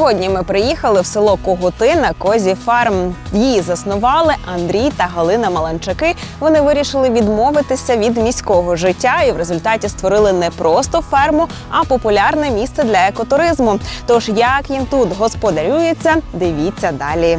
Сьогодні ми приїхали в село Когути на Козі Фарм. Її заснували Андрій та Галина Маланчаки. Вони вирішили відмовитися від міського життя і в результаті створили не просто ферму, а популярне місце для екотуризму. Тож як їм тут господарюється, дивіться далі.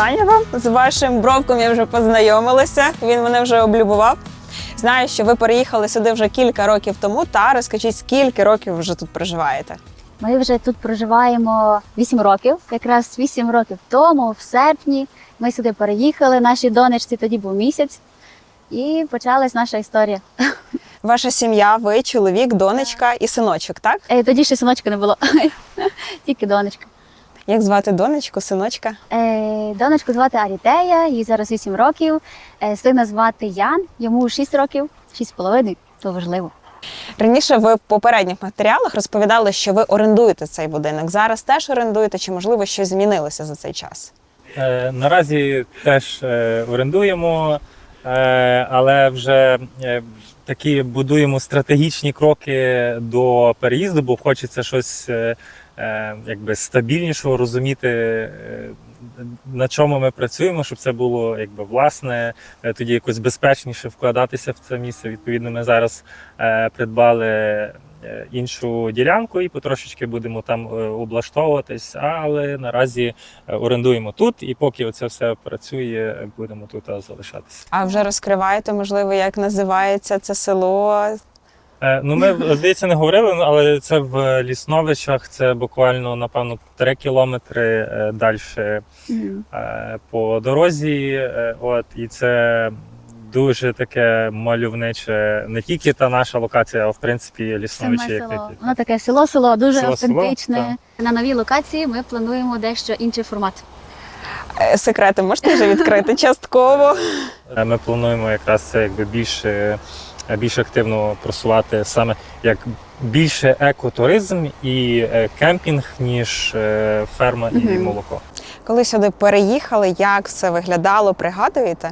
Вітання вам з вашим бровком. Я вже познайомилася. Він мене вже облюбував. Знаю, що ви переїхали сюди вже кілька років тому. Та розкажіть, скільки років вже тут проживаєте? Ми вже тут проживаємо 8 років. Якраз 8 років тому, в серпні, ми сюди переїхали. Нашій донечці тоді був місяць, і почалась наша історія. Ваша сім'я, ви, чоловік, донечка і синочок, так? Е, Тоді ще синочка не було, тільки донечка. Як звати донечку, синочка? Е, Донечку звати Арітея, їй зараз 8 років. Е, Сина звати Ян, йому 6 років, 6,5, то важливо. Раніше ви в попередніх матеріалах розповідали, що ви орендуєте цей будинок. Зараз теж орендуєте, чи можливо щось змінилося за цей час? Е, Наразі теж е, орендуємо, е, але вже е, такі будуємо стратегічні кроки до переїзду, бо хочеться щось е, е, якби стабільнішого розуміти. е, На чому ми працюємо, щоб це було якби власне, е, тоді якось безпечніше вкладатися в це місце. Відповідно, ми зараз е, придбали е, іншу ділянку і потрошечки будемо там е, облаштовуватись, але наразі е, орендуємо тут, і поки оце все працює, будемо тут е, залишатися. А вже розкриваєте, можливо, як називається це село? Е, Ну, ми здається, не говорили, ну, але це в Лісновичах. Це буквально напевно 3 кілометри далі по дорозі. е, От і це дуже таке мальовниче, не тільки та наша локація, а в принципі Лісновичі. як село. такі. Воно таке село-село, дуже Село-село, автентичне. На новій локації ми плануємо дещо інший формат. Е, Секрети можете вже відкрити частково. Е, Ми плануємо якраз це якби більше, більш активно просувати саме як більше екотуризм і е, кемпінг, ніж е, ферма і Мгм. молоко. Коли сюди переїхали, як все виглядало, пригадуєте?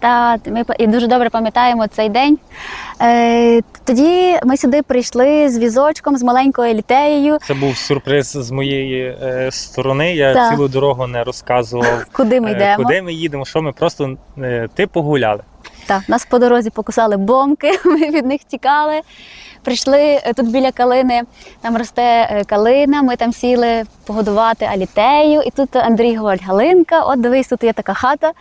Та ми і дуже добре пам'ятаємо цей день. Е, тоді ми сюди прийшли з візочком, з маленькою літеєю. Це був сюрприз з моєї е, сторони. Я Так. цілу дорогу не розказував, Куди ми е, йдемо? куди ми їдемо, що ми просто е, типу гуляли. Так, нас по дорозі покусали бомки, ми від них тікали. Прийшли е, тут біля калини, там росте е, калина, ми там сіли погодувати алітею. І тут Андрій говорить: Галинка, от дивись, тут є така хата,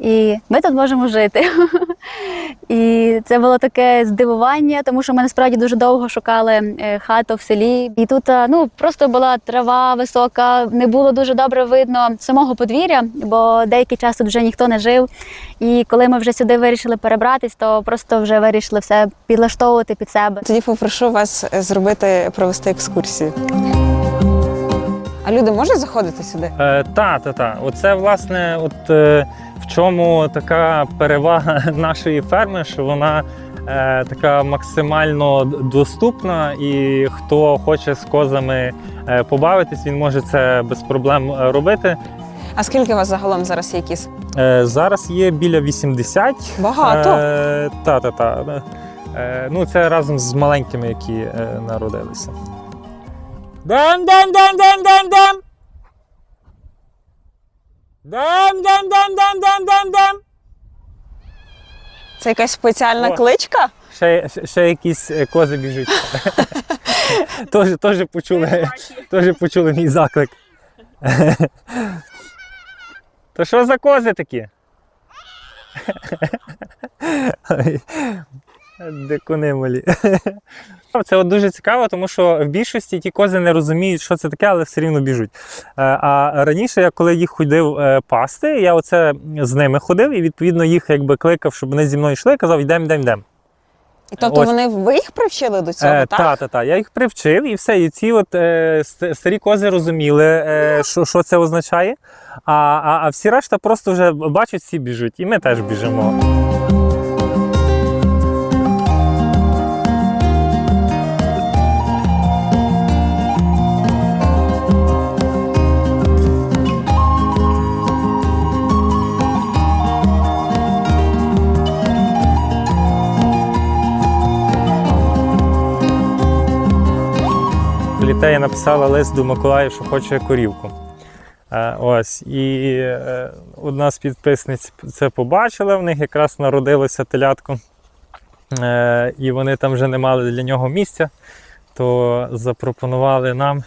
і ми тут можемо жити. І це було таке здивування, тому що ми насправді дуже довго шукали е, хату в селі. І тут ну просто була трава висока, не було дуже добре видно самого подвір'я, бо деякий час тут вже ніхто не жив. І коли ми вже сюди вирішили перебратись, то просто вже вирішили все підлаштовувати під себе. Тоді попрошу вас е, зробити провести екскурсію. А люди можуть заходити сюди? Е, та, та, та. Оце власне, от е, в чому така перевага нашої ферми, що вона е, така максимально доступна, і хто хоче з козами е, побавитись, він може це без проблем е, робити. А скільки у вас загалом зараз є кіз? Е, зараз є біля 80. Багато. Е, та, та, та. Е, ну, це разом з маленькими, які е, народилися. Дем, дем, дем, дем, дем, дем. Дем, дем, дем, дем, дем, дем, дем. Це якась спеціальна О. кличка? Ще, ще, ще якісь е, кози біжуть. Теж, теж, почули, теж почули мій заклик. То що за кози такі? Дикуни малі. Це от дуже цікаво, тому що в більшості ті кози не розуміють, що це таке, але все рівно біжуть. Е, А раніше, я коли їх ходив е, пасти, я оце з ними ходив і відповідно їх якби кликав, щоб вони зі мною йшли, казав, йдемо, йдемо, йдемо. І тобто Ось. вони ви їх привчили до цього, Е, так? та, та, та. Я їх привчив, і все. І ці от е, ст- старі кози розуміли, е, що, що це означає. А, а, а всі решта просто вже бачать, всі біжуть, і ми теж біжимо. Літея написала лист до Миколаїв, що хоче корівку. Е, ось. І е, одна з підписниць це побачила, в них якраз народилося телятко. Е, і вони там вже не мали для нього місця, то запропонували нам,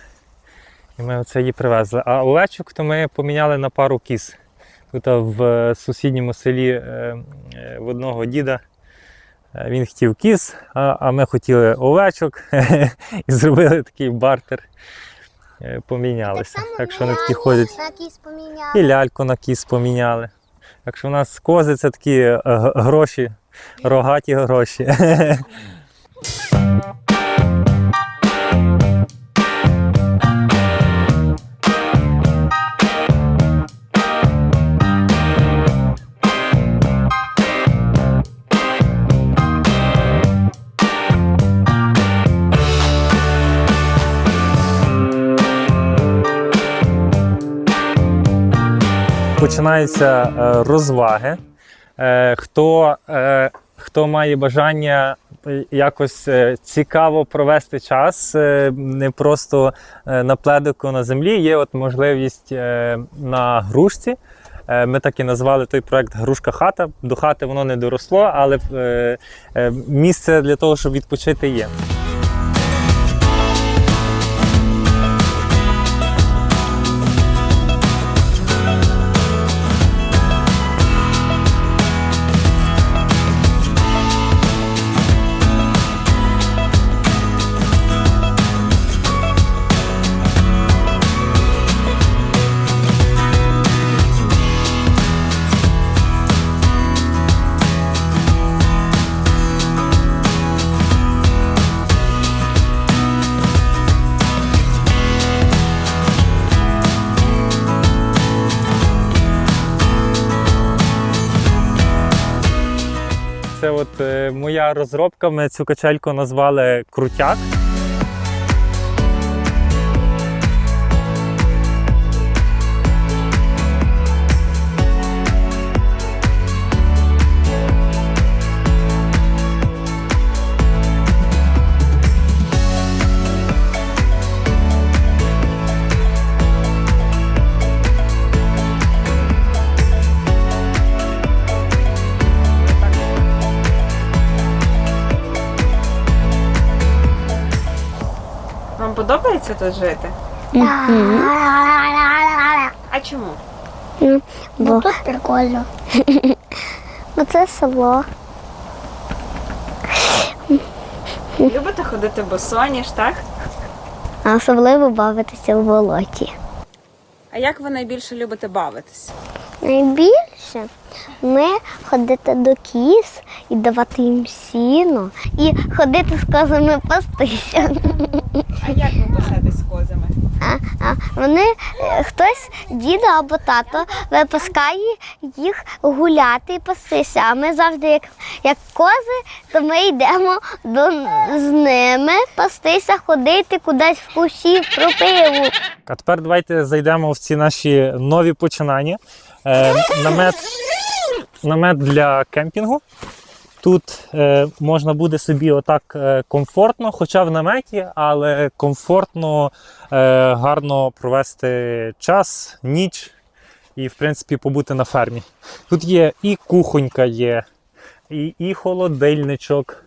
і ми оце її привезли. А овечок то ми поміняли на пару кіз. Тут в сусідньому селі в одного діда він хотів кіз, а, ми хотіли овечок і зробили такий бартер. Е, Помінялися. Так що вони такі ходять. На кіс поміняли. І ляльку на кіс поміняли. Так що у нас кози це такі е, гроші, рогаті гроші. Починаються е, розваги. Е, Хто, е, хто має бажання якось цікаво провести час, не просто на пледику на землі, є от можливість на грушці. Ми так і назвали той проект Грушка хата. До хати воно не доросло, але місце для того, щоб відпочити є. Е, моя розробка. Ми цю качельку назвали крутяк. Подобається тут жити? А чому? Ну тут прикольно. Ну це село. Любите ходити босоніж, так? А особливо бавитися в болоті. А як ви найбільше любите бавитись? Найбільше ми ходити до кіз і давати їм сіно, і ходити з козами пастися. А як ви пасетесь з козами? А, а вони е, хтось, дідо або тато, випускає їх гуляти і пастися. А ми завжди, як, як кози, то ми йдемо до, з ними пастися, ходити кудись в кущі, в пропиву. А тепер давайте зайдемо в ці наші нові починання. Е, намет, намет для кемпінгу. Тут е, можна буде собі отак е, комфортно, хоча в наметі, але комфортно, е, гарно провести час, ніч і, в принципі, побути на фермі. Тут є і кухонька є, і, і холодильничок.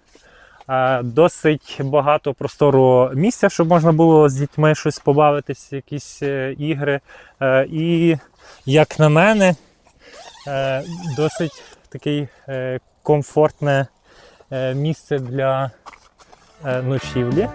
Досить багато простору місця, щоб можна було з дітьми щось побавитись, якісь е, ігри. Е, І, як на мене, е, досить такий е, комфортне е, місце для е, ночівлі.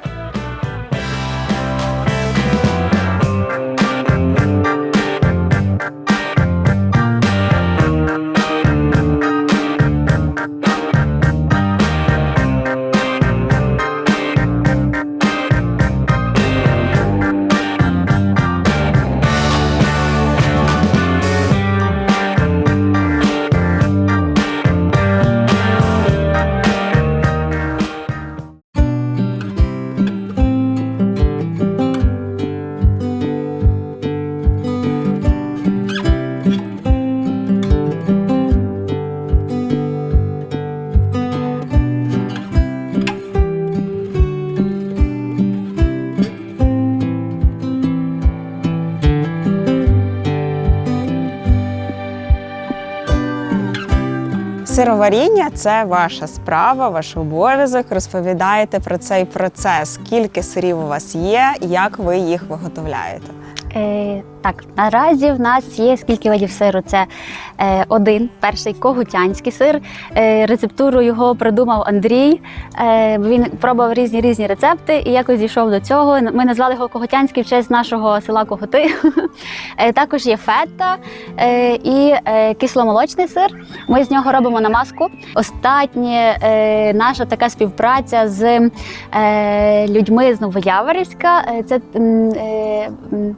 Сироваріння це ваша справа, ваш обов'язок. Розповідаєте про цей процес. Скільки сирів у вас є, як ви їх виготовляєте? Е, так, наразі в нас є скільки видів сиру. Це е, один, перший когутянський сир. Е, рецептуру його придумав Андрій. Е, він пробував різні різні рецепти і якось дійшов до цього. Ми назвали його когутянський в честь нашого села Когути. Е, також є фета е, і е, кисломолочний сир. Ми з нього робимо намазку. Остатнє е, наша така співпраця з е, людьми з Новояворівська. Е, Це м, е,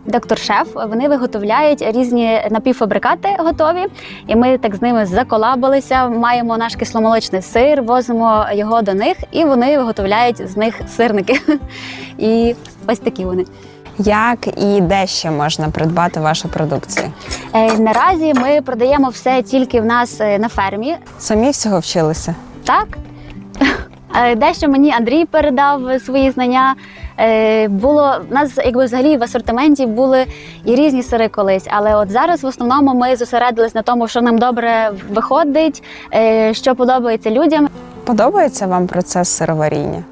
доктор Шеф. Вони виготовляють різні напівфабрикати готові, і ми так з ними заколабилися. Маємо наш кисломолочний сир, возимо його до них, і вони виготовляють з них сирники. І ось такі вони. Як і де ще можна придбати вашу продукцію? Е, Наразі ми продаємо все тільки в нас е, на фермі. Самі всього вчилися? Так. Е, Дещо мені Андрій передав свої знання. Е, Було в нас, якби взагалі в асортименті були і різні сири колись, але от зараз в основному ми зосередились на тому, що нам добре виходить, е, що подобається людям. Подобається вам процес сироваріння?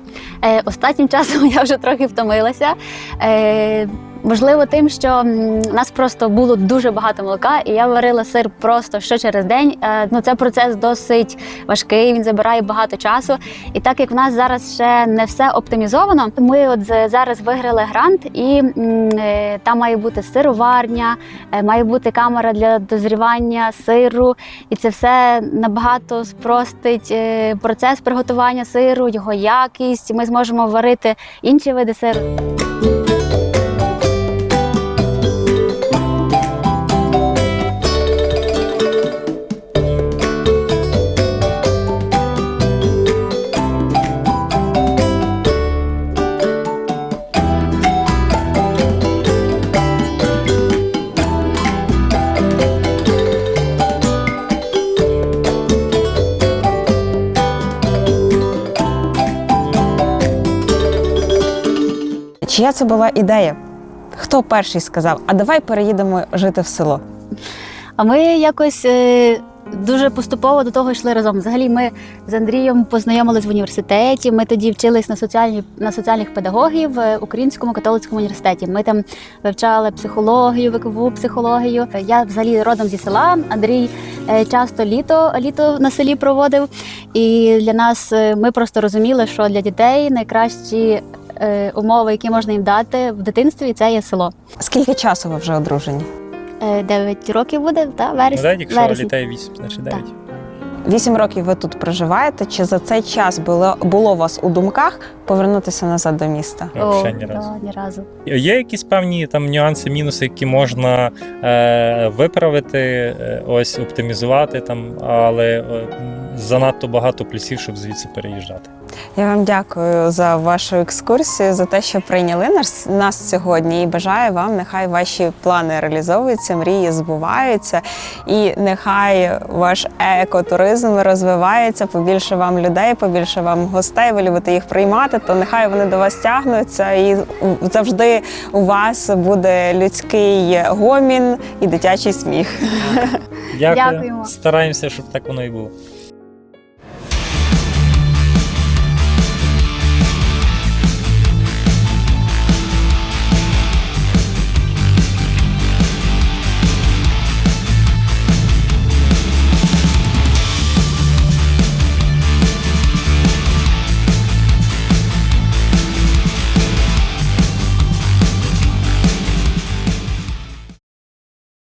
Е, Останнім часом я вже трохи втомилася. Е, Можливо, тим, що у нас просто було дуже багато молока, і я варила сир просто що через день. Е, Ну, це процес досить важкий, він забирає багато часу. І так як в нас зараз ще не все оптимізовано, ми от зараз виграли грант, і е, там має бути сироварня, е, має бути камера для дозрівання сиру, і це все набагато спростить процес приготування сиру, його якість. Ми зможемо варити інші види сиру. Чия це була ідея? Хто перший сказав, а давай переїдемо жити в село? А ми якось е, дуже поступово до того йшли разом. Взагалі, ми з Андрієм познайомились в університеті. Ми тоді вчились на соціальні на соціальних педагогів в Українському католицькому університеті. Ми там вивчали психологію, вікову психологію. Я взагалі родом зі села. Андрій е, часто літо літо на селі проводив. І для нас е, ми просто розуміли, що для дітей найкращі. Е, Умови, які можна їм дати в дитинстві, це є село. Скільки часу ви вже одружені? Е, 9 років буде, та вересень. Ну, якщо вересень. літає 8, значить 9. Вісім років ви тут проживаєте. Чи за цей час було, було у вас у думках повернутися назад до міста? Взагалі О, ні разу. да, ні разу. Є якісь певні там нюанси, мінуси, які можна е, виправити, е, ось оптимізувати там, але е, занадто багато плюсів, щоб звідси переїжджати. Я вам дякую за вашу екскурсію, за те, що прийняли нас, нас сьогодні. І бажаю вам, нехай ваші плани реалізовуються, мрії збуваються, і нехай ваш екотуризм розвивається. Побільше вам людей, побільше вам гостей. Ви любите їх приймати, то нехай вони до вас тягнуться, і завжди у вас буде людський гомін і дитячий сміх. Дякую. Дякуємо. Стараємося, щоб так воно і було.